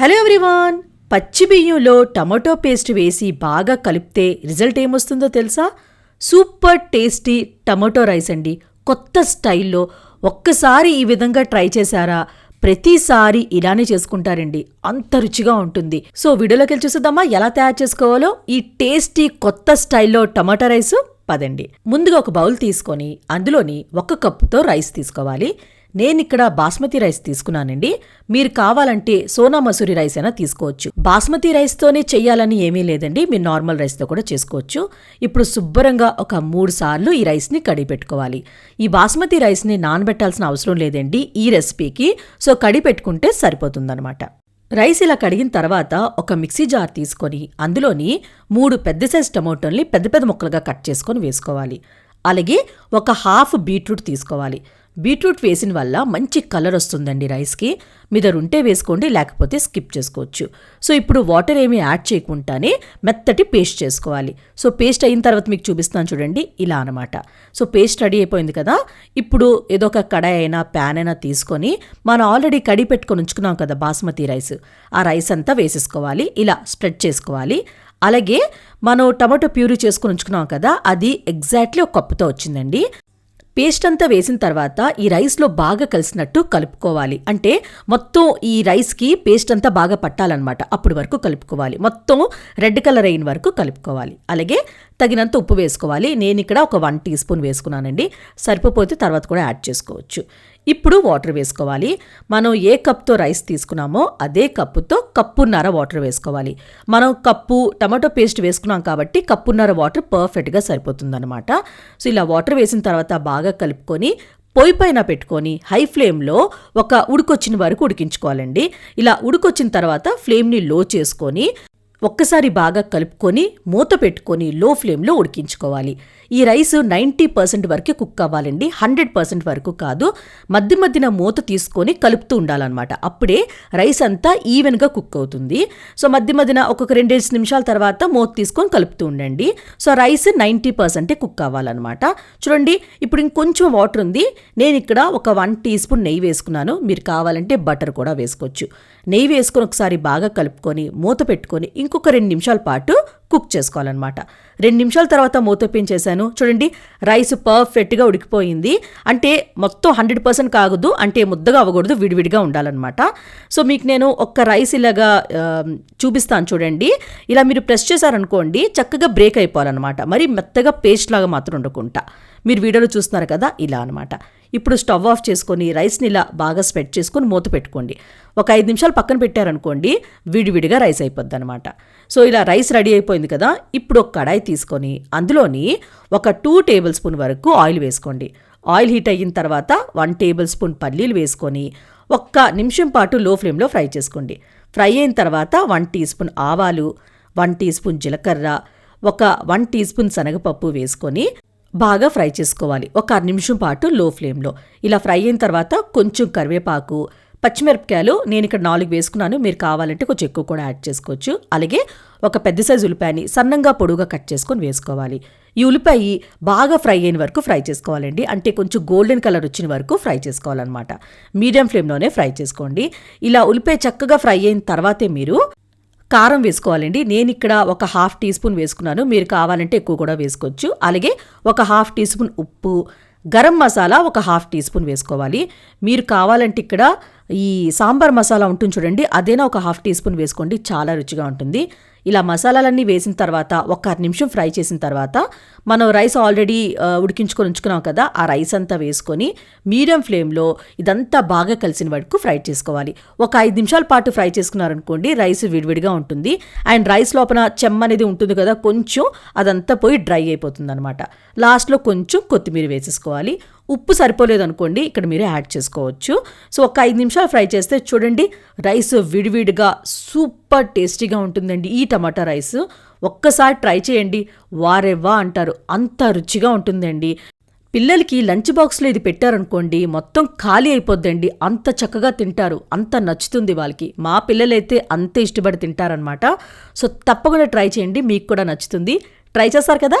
Hello everyone. పచ్చి బియ్యంలో tomato paste వేసి బాగా కలిపితే రిజల్ట్ ఏమొస్తుందో తెలుసా? సూపర్ టేస్టీ టమాటో రైస్ అండి. కొత్త స్టైల్లో ఒక్కసారి ఈ విధంగా ట్రై చేశారా? ప్రతిసారి ఇలానే చేసుకుంటారండి. అంత రుచిగా ఉంటుంది. సో వీడియోలోకి వెళ్ళి చూసేద్దామా? ఎలా తయారు చేసుకోవాలో? ఈ టేస్టీ కొత్త స్టైల్లో టమాటా రైస్. పదండి. ముందుగా ఒక బౌల్ తీసుకొని అందులోని ఒక కప్పుతో రైస్ తీసుకోవాలి. నేను ఇక్కడ బాస్మతి రైస్ తీసుకున్నానండి. మీరు కావాలంటే సోనా మసూరి రైస్ అయినా తీసుకోవచ్చు. బాస్మతి రైస్తోనే చెయ్యాలని ఏమీ లేదండి. మీరు నార్మల్ రైస్తో కూడా చేసుకోవచ్చు. ఇప్పుడు శుభ్రంగా ఒక మూడు సార్లు ఈ రైస్ని కడిపెట్టుకోవాలి ఈ బాస్మతి రైస్ని నానబెట్టాల్సిన అవసరం లేదండి. ఈ రెసిపీకి సో కడిపెట్టుకుంటే సరిపోతుందనమాట రైస్ ఇలా కడిగిన తర్వాత ఒక మిక్సీ జార్ తీసుకొని అందులోని మూడు పెద్ద సైజ్ టమోటోల్ని పెద్ద పెద్ద ముక్కలుగా కట్ చేసుకొని వేసుకోవాలి. అలాగే ఒక హాఫ్ బీట్రూట్ తీసుకోవాలి. బీట్రూట్ వేసిన వల్ల మంచి కలర్ వస్తుందండి రైస్కి. మీ దగ్గర ఉంటే వేసుకోండి లేకపోతే స్కిప్ చేసుకోవచ్చు. సో ఇప్పుడు వాటర్ ఏమీ యాడ్ చేయకుండానే మెత్తటి పేస్ట్ చేసుకోవాలి. సో పేస్ట్ అయిన తర్వాత మీకు చూపిస్తాను చూడండి ఇలా అనమాట సో పేస్ట్ రెడీ అయిపోయింది కదా ఇప్పుడు ఏదో ఒక కడాయి అయినా ప్యాన్ అయినా తీసుకొని మనం ఆల్రెడీ కడి పెట్టుకొని ఉంచుకున్నాం కదా బాస్మతి రైస్. ఆ రైస్ అంతా వేసేసుకోవాలి ఇలా స్ప్రెడ్ చేసుకోవాలి. అలాగే మనం టమాటో ప్యూరీ చేసుకుని ఉంచుకున్నాం కదా అది ఎగ్జాక్ట్లీ ఒక కప్పుతో వచ్చిందండి. పేస్ట్ అంతా వేసిన తర్వాత ఈ రైస్లో బాగా కలిసినట్టు కలుపుకోవాలి. అంటే మొత్తం ఈ రైస్కి పేస్ట్ అంతా బాగా పట్టాలన్నమాట. అప్పుడు వరకు కలుపుకోవాలి. మొత్తం రెడ్ కలర్ అయిన వరకు కలుపుకోవాలి. అలాగే తగినంత ఉప్పు వేసుకోవాలి. నేను ఇక్కడ ఒక వన్ టీ స్పూన్ వేసుకున్నానండి. సరిపోతే తర్వాత కూడా యాడ్ చేసుకోవచ్చు. ఇప్పుడు వాటర్ వేసుకోవాలి. మనం ఏ కప్తో రైస్ తీసుకున్నామో అదే కప్పుతో కప్పున్నర వాటర్ వేసుకోవాలి. మనం కప్పు టమాటో పేస్ట్ వేసుకున్నాం కాబట్టి కప్పున్నర వాటర్ పర్ఫెక్ట్గా సరిపోతుందన్నమాట. సో ఇలా వాటర్ వేసిన తర్వాత బాగా కలుపుకొని పొయ్యి పైన పెట్టుకొని హై ఫ్లేమ్లో ఒక ఉడికొచ్చిన వరకు ఉడికించుకోవాలండి. ఇలా ఉడికొచ్చిన తర్వాత ఫ్లేమ్ని లో చేసుకొని ఒక్కసారి బాగా కలుపుకొని మూత పెట్టుకొని లో ఫ్లేమ్లో ఉడికించుకోవాలి. ఈ రైస్ నైంటీ పర్సెంట్ వరకు కుక్ అవ్వాలండి హండ్రెడ్ పర్సెంట్ వరకు కాదు. మధ్య మధ్యన మూత తీసుకొని కలుపుతూ ఉండాలన్నమాట. అప్పుడే రైస్ అంతా ఈవెన్గా కుక్ అవుతుంది. సో మధ్య మధ్యన ఒక్కొక్క రెండేసి నిమిషాల తర్వాత మూత తీసుకొని కలుపుతూ ఉండండి. సో రైస్ నైంటీ పర్సెంటే కుక్ అవ్వాలన్నమాట చూడండి ఇప్పుడు ఇంకొంచెం వాటర్ ఉంది. నేను ఇక్కడ ఒక వన్ టీ స్పూన్ నెయ్యి వేసుకున్నాను. మీరు కావాలంటే బటర్ కూడా వేసుకోవచ్చు. నెయ్యి వేసుకొని ఒకసారి బాగా కలుపుకొని మూత పెట్టుకొని ఇంకొక రెండు నిమిషాల పాటు కుక్ చేసుకోవాలన్నమాట. రెండు నిమిషాల తర్వాత మూత చేశాను. చూడండి రైస్ పర్ఫెక్ట్గా ఉడికిపోయింది. అంటే మొత్తం హండ్రెడ్ పర్సెంట్ కాగదు అంటే ముద్దగా అవ్వకూడదు విడివిడిగా ఉండాలన్నమాట. సో మీకు నేను ఒక్క రైస్ ఇలాగా చూపిస్తాను చూడండి. ఇలా మీరు ప్రెస్ చేశారనుకోండి చక్కగా బ్రేక్ అయిపోవాలన్నమాట. మరి మెత్తగా పేస్ట్ లాగా మాత్రం ఉండకుండా. మీరు వీడియోలో చూస్తున్నారు కదా ఇలా అనమాట ఇప్పుడు స్టవ్ ఆఫ్ చేసుకొని రైస్ని ఇలా బాగా స్ప్రెడ్ చేసుకొని మూత పెట్టుకోండి. ఒక ఐదు నిమిషాలు పక్కన పెట్టారనుకోండి విడివిడిగా రైస్ అయిపోద్ది అనమాట సో ఇలా రైస్ రెడీ అయిపోయింది కదా ఇప్పుడు ఒక కడాయి తీసుకొని అందులోని ఒక టూ టేబుల్ స్పూన్ వరకు ఆయిల్ వేసుకోండి. ఆయిల్ హీట్ అయిన తర్వాత వన్ టేబుల్ స్పూన్ పల్లీలు వేసుకొని ఒక్క నిమిషం పాటు లో ఫ్లేమ్లో ఫ్రై చేసుకోండి. ఫ్రై అయిన తర్వాత వన్ టీ స్పూన్ ఆవాలు వన్ టీ స్పూన్ జీలకర్ర ఒక వన్ టీ స్పూన్ శనగపప్పు వేసుకొని బాగా ఫ్రై చేసుకోవాలి. ఒక అర నిమిషం పాటు లో ఫ్లేమ్లో. ఇలా ఫ్రై అయిన తర్వాత కొంచెం కరివేపాకు పచ్చిమిరపకాయలు నేను ఇక్కడ నాలుగు వేసుకున్నాను. మీరు కావాలంటే కొంచెం ఎక్కువ కూడా యాడ్ చేసుకోవచ్చు. అలాగే ఒక పెద్ద సైజు ఉల్లిపాయని సన్నంగా పొడుగా కట్ చేసుకొని వేసుకోవాలి. ఈ ఉల్లిపాయ బాగా ఫ్రై అయిన వరకు ఫ్రై చేసుకోవాలండి. అంటే కొంచెం గోల్డెన్ కలర్ వచ్చిన వరకు ఫ్రై చేసుకోవాలన్నమాట. మీడియం ఫ్లేమ్లోనే ఫ్రై చేసుకోండి. ఇలా ఉల్లిపాయ చక్కగా ఫ్రై అయిన తర్వాతే మీరు కారం వేసుకోవాలండి. నేను ఇక్కడ ఒక హాఫ్ టీ స్పూన్ వేసుకున్నాను. మీరు కావాలంటే ఎక్కువ కూడా వేసుకోవచ్చు. అలాగే ఒక హాఫ్ టీ స్పూన్ ఉప్పు గరం మసాలా ఒక హాఫ్ టీ స్పూన్ వేసుకోవాలి. మీరు కావాలంటే ఇక్కడ ఈ సాంబార్ మసాలా ఉంటుంది చూడండి. అదేనా ఒక హాఫ్ టీ స్పూన్ వేసుకోండి. చాలా రుచిగా ఉంటుంది. ఇలా మసాలాలన్నీ వేసిన తర్వాత ఒక నిమిషం ఫ్రై చేసిన తర్వాత మనం రైస్ ఆల్రెడీ ఉడికించుకొని ఉంచుకున్నాం కదా ఆ రైస్ అంతా వేసుకొని మీడియం ఫ్లేమ్లో ఇదంతా బాగా కలిసిన వరకు ఫ్రై చేసుకోవాలి. ఒక ఐదు నిమిషాల పాటు ఫ్రై చేసుకున్నారనుకోండి రైస్ విడివిడిగా ఉంటుంది. అండ్ రైస్ లోపల చెమ్మ అనేది ఉంటుంది కదా కొంచెం అదంతా పోయి డ్రై అయిపోతుంది అనమాట లాస్ట్లో కొంచెం కొత్తిమీర వేసేసుకోవాలి. ఉప్పు సరిపోలేదు అనుకోండి ఇక్కడ మీరు యాడ్ చేసుకోవచ్చు. సో ఒక ఐదు నిమిషాలు ఫ్రై చేస్తే చూడండి రైస్ విడివిడిగా సూపర్ టేస్టీగా ఉంటుందండి. ఈ టమాటా రైస్ ఒక్కసారి ట్రై చేయండి. వారెవ్వా అంటారు. అంత రుచిగా ఉంటుందండి. పిల్లలకి లంచ్ బాక్స్లో ఇది పెట్టారనుకోండి మొత్తం ఖాళీ అయిపోద్దండి. అంత చక్కగా తింటారు. అంత నచ్చుతుంది వాళ్ళకి. మా పిల్లలైతే అంతే ఇష్టపడి తింటారనమాట సో తప్పకుండా ట్రై చేయండి. మీకు కూడా నచ్చుతుంది. ట్రై చేస్తారు కదా?